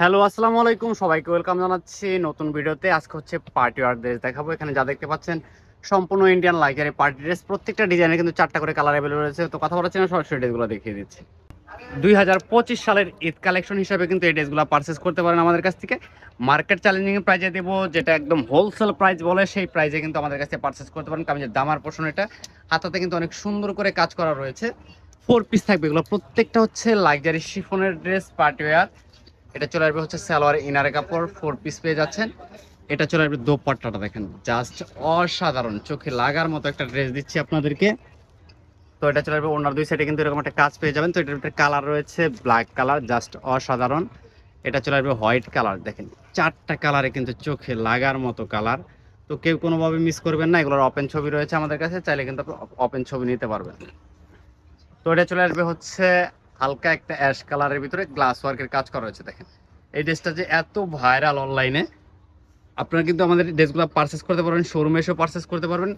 Hello, আসসালামু আলাইকুম। সবাইকে ওয়েলকাম জানাচ্ছি নতুন ভিডিওতে। আজকে হচ্ছে পার্টি ওয়ার ড্রেস দেখাবো। এখানে যা দেখতে পাচ্ছেন, সম্পূর্ণ ইন্ডিয়ান লাইকারি পার্টি ড্রেস। প্রত্যেকটা ডিজাইনে কিন্তু চারটা করে কালার অ্যাভেলেবল রয়েছে। তো কথা বলাচ্ছি না, সরাসরি ড্রেসগুলো দেখিয়ে দিচ্ছি। দুই হাজার পঁচিশ সালের ঈদ কালেকশন হিসাবে কিন্তু এই ড্রেসগুলো পারচেস করতে পারেন আমাদের কাছ থেকে। মার্কেট চ্যালেঞ্জিং প্রাইজে দেবো, যেটা একদম হোলসেল প্রাইস বলে, সেই প্রাইজে কিন্তু আমাদের কাছে পারচেস করতে পারেন। কারণ যে দামার পোর্শন এটা, হাতাতে কিন্তু অনেক সুন্দর করে কাজ করা রয়েছে। ফোর পিস থাকবে এগুলো। প্রত্যেকটা হচ্ছে লাক্সারি শিফনের ড্রেস পার্টি ওয়ার এটা চলে আসবে হচ্ছে সালোয়ার ইনারে কাপড় ফোর পিস পেয়ে যাচ্ছেন। এটা চলে আসবে দোপাট্টাটা দেখেন জাস্ট অসাধারণ, চোখে লাগার মতো একটা ড্রেস দিচ্ছি আপনাদেরকে। তো এটা চলে আসবে ওনার দুই সাইডে কিন্তু এরকম একটা কাজ পেয়ে যাবেন। তো এটার একটা কালার রয়েছে ব্ল্যাক কালার জাস্ট অসাধারণ। এটা চলে আসবে হোয়াইট কালার দেখেন, চারটা কালারে কিন্তু চোখে লাগার মতো কালার তো কেউ কোনোভাবে মিস করবেন না, এগুলোর ওপেন ছবি রয়েছে আমাদের কাছে, চাইলে কিন্তু আপনি ওপেন ছবি নিতে পারবেন। তো এটা চলে আসবে হচ্ছে হালকা একটা অ্যাশ কালারের ভিতরে গ্লাস ওয়ার্কের কাজ করা হয়েছে দেখেন। এই ড্রেসটা যে এত ভাইরাল অনলাইনে আপনারা কিন্তু আমাদের ড্রেসগুলো পারচেস করতে পারবেন শোরুমে এসেও পারচেস করতে পারবেন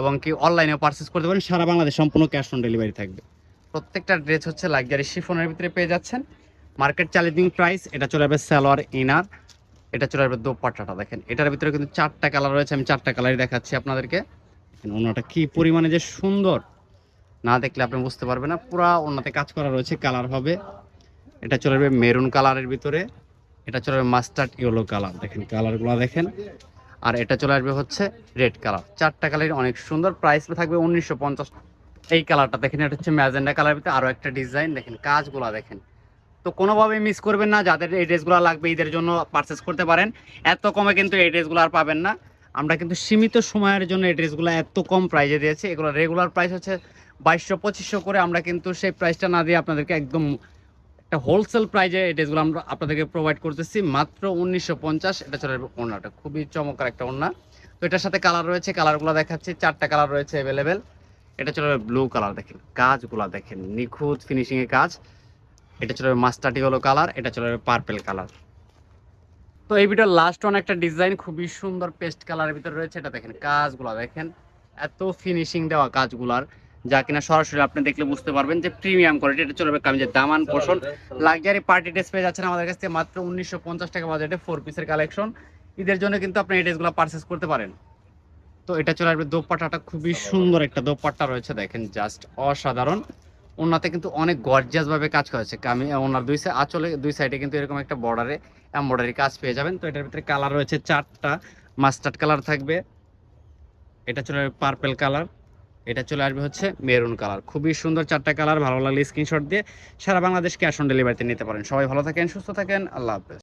এবং কি অনলাইনেও পারচেস করতে পারেন সারা বাংলাদেশ সম্পূর্ণ ক্যাশ অন ডেলিভারি থাকবে। প্রত্যেকটা ড্রেস হচ্ছে লাক্সারি শিফনের ভিতরে পেয়ে যাচ্ছেন। মার্কেট চ্যালেঞ্জিং প্রাইস এটা চলে আসবে সালোয়ার ইনার এটা চলে আসবে দোপাট্টাটা দেখেন। এটার ভিতরে কিন্তু চারটা কালার রয়েছে, আমি চারটা কালারই দেখাচ্ছি আপনাদেরকে। অন্যটা কি পরিমাণে যে সুন্দর। না দেখলে আপনি বুঝতে পারবেন না, পুরা অন্যতে কাজ করা রয়েছে কালার হবে। এটা চলে আসবে মেরুন কালারের ভিতরে। এটা চলে আসবে মাস্টার্ড ইয়েলো কালার দেখেন কালারগুলো দেখেন। আর এটা চলে আসবে হচ্ছে রেড কালার চারটা কালার অনেক সুন্দর। প্রাইস থাকবে উনিশশো পঞ্চাশ। এই কালারটা দেখেন, এটা হচ্ছে ম্যাজেন্ডা কালার ভিতরে আরও একটা ডিজাইন দেখেন কাজগুলো দেখেন। তো কোনোভাবে মিস করবেন না। যাদের এই ড্রেসগুলো লাগবে ঈদের জন্য পারচেস করতে পারেন। এত কমে কিন্তু এই ড্রেসগুলো আর পাবেন না। আমরা কিন্তু সীমিত সময়ের জন্য এই ড্রেসগুলো এত কম প্রাইজে দিয়েছি। এগুলো রেগুলার প্রাইস হচ্ছে বাইশশো পঁচিশশো করে। আমরা কিন্তু সেই প্রাইসটা না দিয়ে আপনাদেরকে একদম একটা হোলসেল প্রাইজে এই ড্রেসগুলো আমরা আপনাদেরকে প্রোভাইড করতেছি। মাত্র উনিশশো পঞ্চাশ, এটা আসবে ওড়নাটা। খুবই চমৎকার একটা ওড়না। তো এটার সাথে কালার রয়েছে কালারগুলো দেখাচ্ছি। চারটা কালার রয়েছে অ্যাভেলেবেল এটা যাবে ব্লু কালার দেখেন। কাজগুলো দেখেন, নিখুঁত ফিনিশিংয়ে কাজ। এটা যাবে মাস্টার্টি হলো কালার এটা যাবে পার্পেল কালার তো এই ভিডিওর লাস্ট ওয়ান একটা ডিজাইন খুবই সুন্দর পেস্ট কালারের ভিতরে রয়েছে। এটা দেখেন, কাজগুলো দেখেন। এত ফিনিশিং দেওয়া কাজগুলার। যা কিনা সরাসরি আপনি দেখলে বুঝতে পারবেন যে প্রিমিয়াম কোয়ালিটি এটা চলবে আমি যে দামান পোষণ। লাক্সারি পার্টি ড্রেস পেয়ে যাচ্ছেন আমাদের কাছ থেকে মাত্র উনিশশো পঞ্চাশ টাকা বাজেটে ফোর পিসের কালেকশন ঈদের জন্য কিন্তু আপনি এই ড্রেসগুলো পারচেস করতে পারেন। তো এটা চলে আসবে দোপাট্টাটা, খুবই সুন্দর একটা দোপাট্টা রয়েছে, দেখেন জাস্ট অসাধারণ। ওনাতে কিন্তু অনেক গর্জিয়াস ভাবে কাজ করেছে আমি ওনার দুই সাইড আঁচলে দুই সাইডে কিন্তু এরকম একটা বর্ডারে এমব্রয়ডারি কাজ পেয়ে যাবেন। তো এটার ভিতরে কালার রয়েছে চারটা। মাস্টার্ড কালার থাকবে। এটা চলে পার্পেল কালার এটা চলে আসবে হচ্ছে মেরুন কালার। খুবই সুন্দর চারটা কালার, ভালো লাগলে স্ক্রিনশট দিয়ে সারা বাংলাদেশকে ক্যাশ অন ডেলিভারিতে নিতে পারেন। সবাই ভালো থাকেন, সুস্থ থাকেন, আল্লাহ হাফেজ।